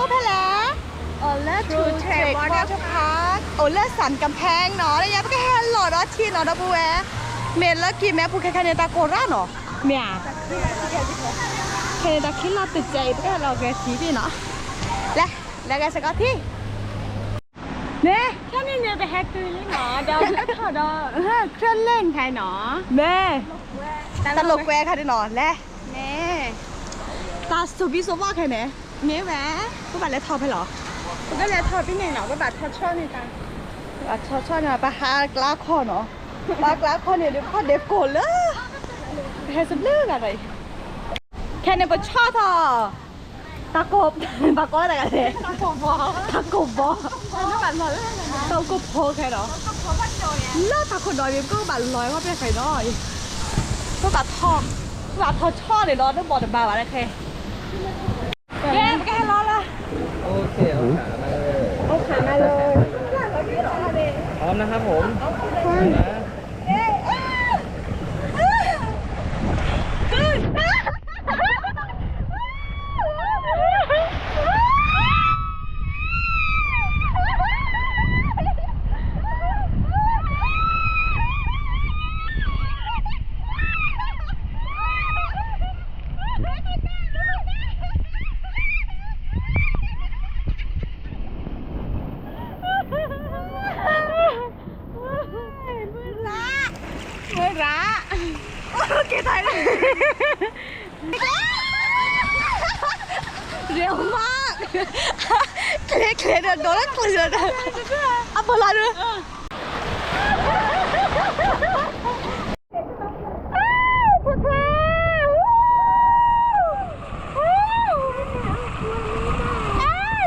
ปุ๊บไปแล้วโอเลทูเทรควอเตอร์พาร์คโอเลสันกำแพงเนาะแล้วยังก็แค่หล่อเนาะที่เนาะนะปูแวเมนแล้วกี่แม่ปูแค่แค่ในตาโกราเนาะเมียแค่ในตาคิดเราติดใจไปก็เราแกสีพี่เนาะและแล้วแกสกอตที่เนี่ยแค่นี้เนี่ยไปแฮกตัวนี้หนอเดี๋ยวก็ถอดเอาเออเครื่องเล่นใครหนอแม่ตลกแวค่ะดิหนอและแม่ตาสุบิสุว่าใครเนี่ย เมียแหวกูบัตรแล้วทอไปเหรอก็เลยถอดพี่หนึ่งหนอก็แบบถอดช่อนี่จ้ะอะชอบชอบเนี่ยไปหากลาคอเนาะปากลาคอเนี่ยเดี๋ยวพ่อเด็กโกรธเลยแค่สำเลือกอะไรแค่ในปชอบทอตากบตากบอะไรกันเนี่ยตากบอตากบอแล้วแบบหมดแล้วตากบโพแค่เนาะเลิกตาคนน้อยเว็บก็บัตรร้อยว่าเป็นใครน้อยก็บัตรทองบัตรทอช่อเลยร้อนต้องบอกแต่บาร์อะไรแค่แย่แกร้อนละ โอเค เอาขามาเลย เอาขามาเลย พร้อ มนะครับผมนะ เมื่อร้า โอเคตายเลยเร็วมาก เคลเคลเดินโดนแล้วเคลือนเอาบอลลาดู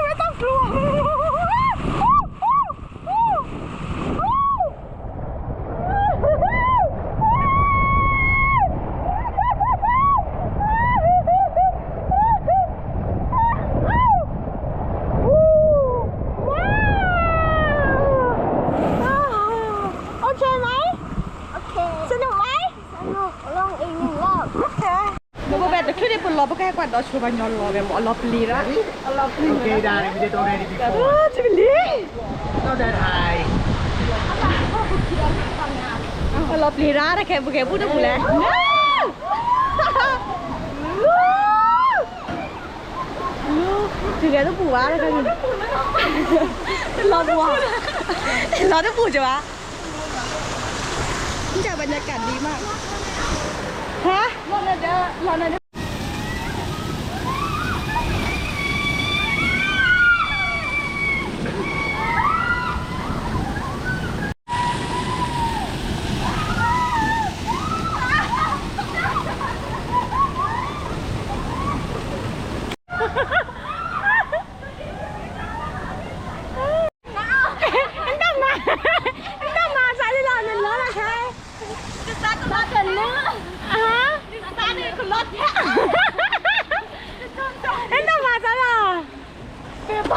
ไม่ต้องกลัว โอเคไหม โอเค สนุกไหม สนุกลองอีกหนึ่งรอบ Mo ba beto kiri pun lo pakai kuat dos coba nyol lo be mo lo peli ra. Lo peli. Okay, Daddy, we did already before. Ah, cibili. Not that high. Lo peli ra ra kayak bukan budak boleh. Lu juga tu buah lah kan. Lo buah. Lo tu buah coba. Ini banyak kan di mak. Hah? Lo ada, lo ada. Entah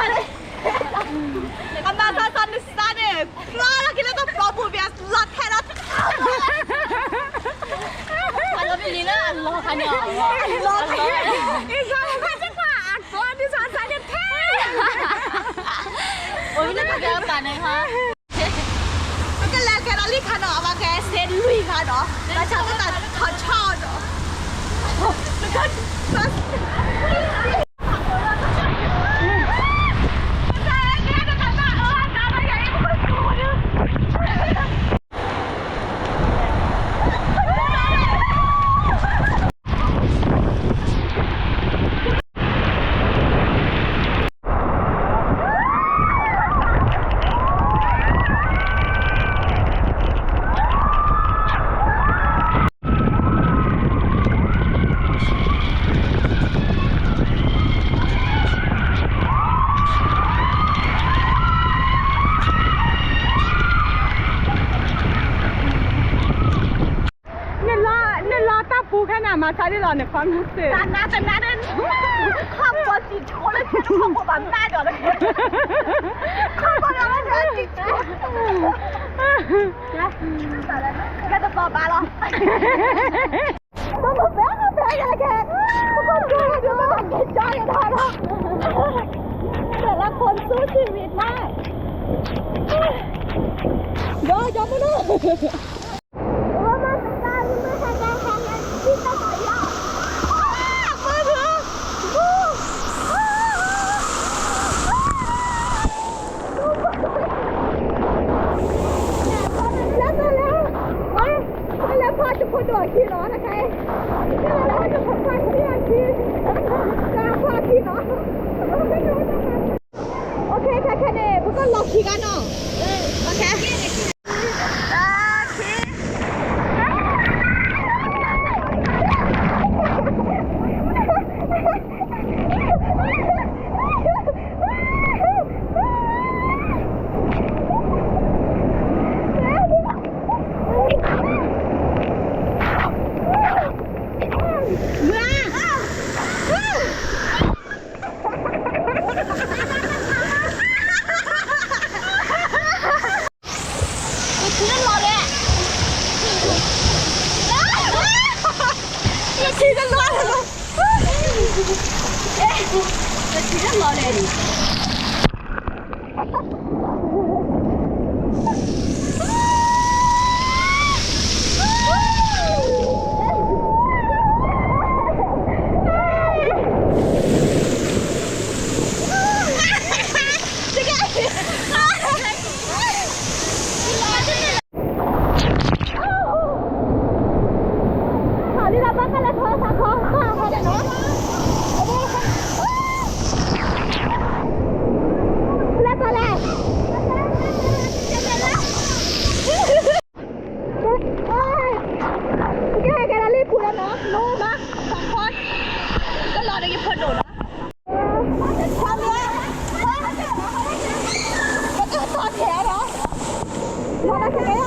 Pepa ni. Anda sasan di sana. Keluar kita tu probu bias lat herat. Kalau pilih lah Allah kan ya Allah. Isa ka ta ka ko ni sa sa ne te. Oi na ka ga ta nih, ha? ก็แล้วแกนาลีคาเนาะมาแกเซนลุยคาเนาะแล้วชาวก็ตัด on it, Pam. That's it. That, that's and that is. Come on, the toilet. Come on, that on it. Come on, that is. กจะปอบาหรอต้องมาแพ้มาแพ้กันละแกทุกคนดูกันดูมันเก็บจอยกันอนหรอแต่ละคนสู้ชีวิตมากโยยอมไม่ไมันบอกขี่กันเนาะโอเค Saya.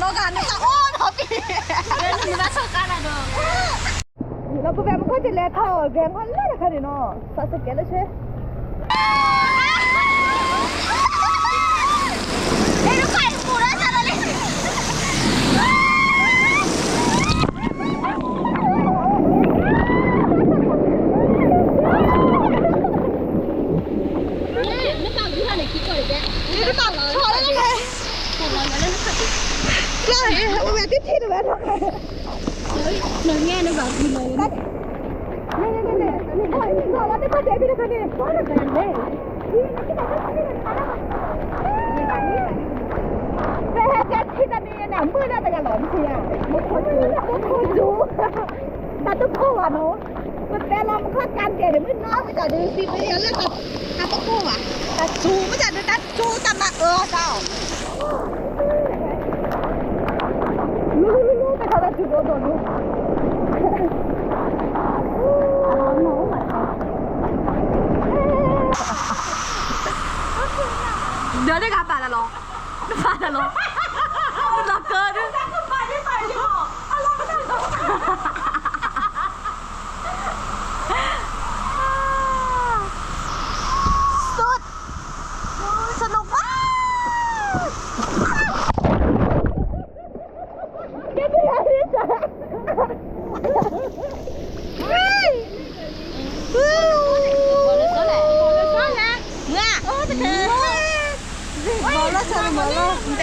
のがなんかおーのって自分がそうからのเราก็แบบมันก็จะเละเท่าแกงคนเละขนาดนี้เนาะสักสักแกแล้วใช่ मैं कितनी तो बैठा नंगे ने बात भी नहीं नहीं नहीं नहीं नहीं गला पे पड़े भी रखने कौन बैठ ले वह कैसी तनी है ना मुझे ना तो गलौन सी है मुझे मुझे जो ta tu ko wa no ma ta la ma khat kan ke de mu no ma ta de si pe ya la ta ta ko wa ta chu ma ta de ta chu ta ma ơ sao ดูดูดูดูเดี๋ยวได้การป่าละลองป่าละลองมันหลอกเกินด้วย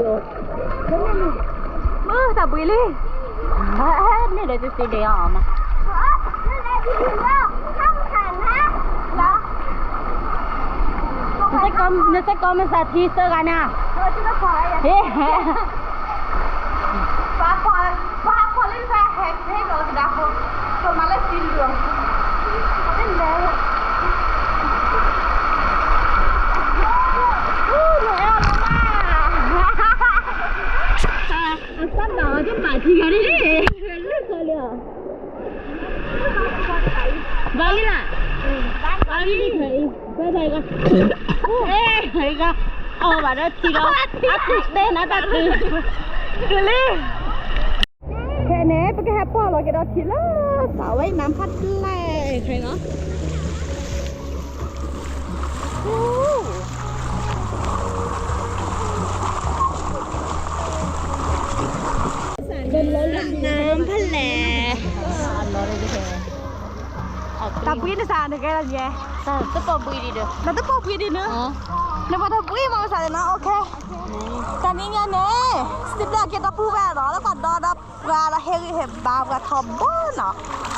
ป็นตอนนี้ตอนไหนอ๋อเมนี่โอเคกะกะเออจียะพี่ว่าจะพู Benatati. Guli. Kene pakai apa lo kita kila? Bawa enam empat leh, kena. Nam pale. Tapi ini sana kira je. Tapi apa bui dia? Tapi apa bui dia? Nu får ta bli med oss här nu, okej? Kan ni göra nej? Stibla kita pu vara, la kan da da vara heri hem ba va thombo na.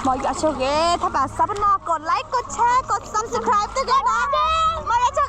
Ma ya choge, ta ba sabna กดไลค์กดแชร์กด subscribe ด้วยนะมาเลย